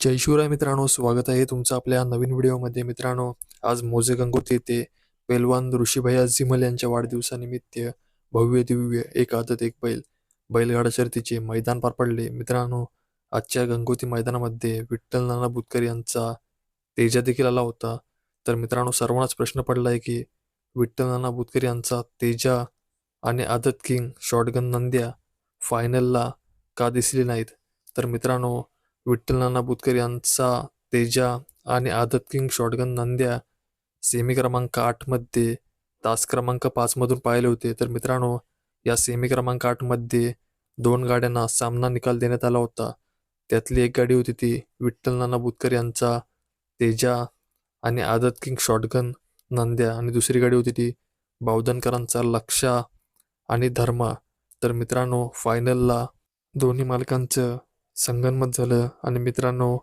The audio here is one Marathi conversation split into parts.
जय शिवराय मित्रांनो स्वागत आहे तुमचं आपल्या नवीन व्हिडिओमध्ये. मित्रांनो आज मोजे गंगोती येथे पैलवान ऋषीभया झिमल यांच्या वाढदिवसानिमित्त भव्य दिव्य एक आदत एक बैल बैलगाडा शर्तीचे मैदान पार पडले. मित्रांनो आजच्या गंगोती मैदानामध्ये विठ्ठल नाना बुतकर यांचा तेजा देखील आला होता. तर मित्रांनो सर्वांनाच प्रश्न पडलाय की विठ्ठल नाना बुतकर यांचा तेजा आणि आदत किंग शॉटगन नंद्या फायनलला का दिसले नाहीत? तर मित्रांनो विठ्ठल नाना बुतकर यांचा तेजा आणि आदत किंग शॉटगन नंद्या सेमी क्रमांक आठमध्ये तास क्रमांक पाचमधून पाहिले होते. तर मित्रांनो या सेमी क्रमांक आठमध्ये दोन गाड्यांना सामना निकाल देण्यात आला होता. त्यातली एक गाडी होती ती विठ्ठल नाना बुतकर यांचा तेजा आणि आदत किंग शॉटगन नंद्या आणि दुसरी गाडी होती ती बावधनकरांचा लक्षा आणि धर्मा. तर मित्रांनो फायनलला दोन्ही मालकांचं संगनमत झालं आणि मित्रांनो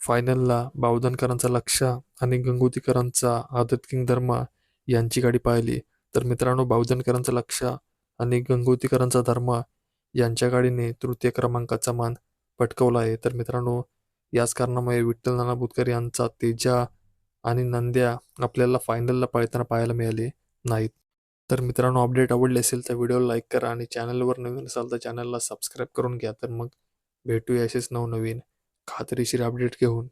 फायनलला बावधनकरांचा लक्ष आणि गंगोतीकरांचा आदत किंग धर्मा यांची गाडी पाहिली. तर मित्रांनो बावधनकरांचा लक्ष आणि गंगोतीकरांचा धर्मा यांच्या गाडीने तृतीय क्रमांकाचा मान पटकवला आहे. तर मित्रांनो याच कारणामुळे विठ्ठल नाना बुतकर यांचा तेजा आणि नंद्या आपल्याला फायनलला पळताना पाहायला मिळाले नाहीत. तर मित्रांनो अपडेट आवडले असेल तर व्हिडिओला लाईक करा आणि चॅनलवर नवीन असाल तर चॅनलला सबस्क्राईब करून घ्या. तर मग भेटूया असेच नवनवीन खात्रीशीर अपडेट घेऊन.